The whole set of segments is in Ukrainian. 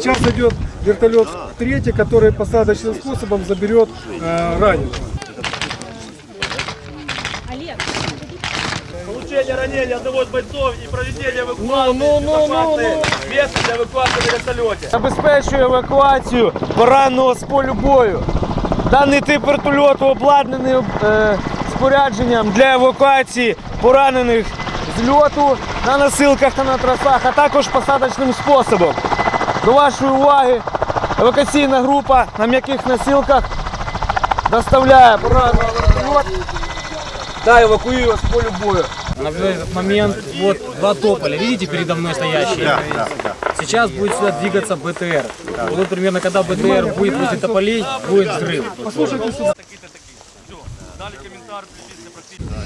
Сейчас идет вертолет третий, который посадочным способом заберет э, раненого. Получение ранения одного из бойцов и проведение эвакуации Ну, ну, ну, безопасной ну, места для эвакуации на вертолете. Забезпечує евакуацію пораненого з полю бою. Даний тип вертольоту обладнаний е, спорядженням для евакуації поранених з льоту на носилках та на трасах, а також посадочним способом. До вашої уваги, евакуаційна група на м'яких носилках доставляє пораненого вертольот та евакуює його з полю бою. Наблюдаю этот момент. Вот два тополя, видите, передо мной стоящие? Сейчас будет сюда двигаться БТР. Вот примерно когда БТР будет возле тополей, будет взрыв. Дали комментарий, приписка практически.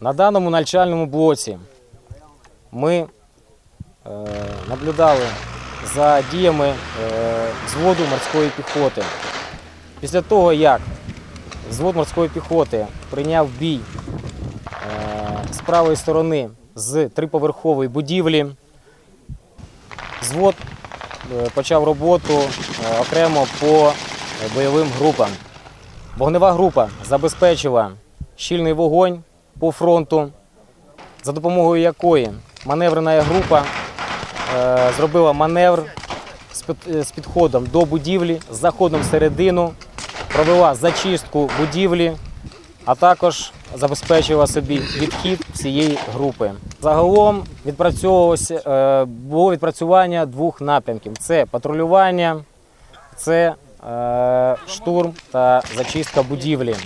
На даному навчальному блоці ми е, наблюдали за діями е, взводу морської піхоти. Після того, як взвод морської піхоти прийняв бій е, з правої сторони з триповерхової будівлі, взвод почав роботу е, окремо по е, бойовим групам. Вогнева група забезпечила щільний вогонь по фронту, за допомогою якої маневрена група е, зробила маневр з, е, підходом до будівлі, з заходом всередину, провела зачистку будівлі, а також забезпечила собі відхід всієї групи. Загалом відпрацьовувалося е, було відпрацювання двох напрямків: це патрулювання, це е, штурм та зачистка будівлі.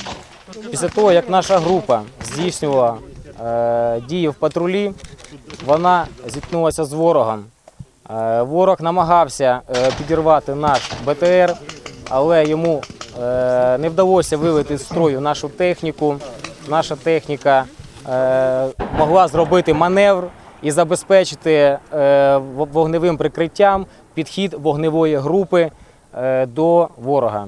Після того, як наша група здійснювала е, дії в патрулі, вона зіткнулася з ворогом. Ворог намагався підірвати наш БТР, але йому не вдалося вивести з строю нашу техніку. Наша техніка е, могла зробити маневр і забезпечити е, вогневим прикриттям підхід вогневої групи е, до ворога.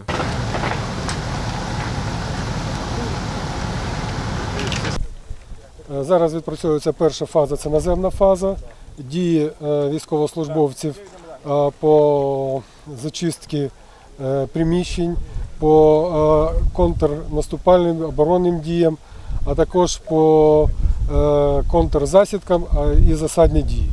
Е, Зараз відпрацьовується перша фаза, це наземна фаза. Дії е, військовослужбовців е, по зачистці е, приміщень, по е, контрнаступальним оборонним діям, а також по е, контрзасідкам і засадні дії.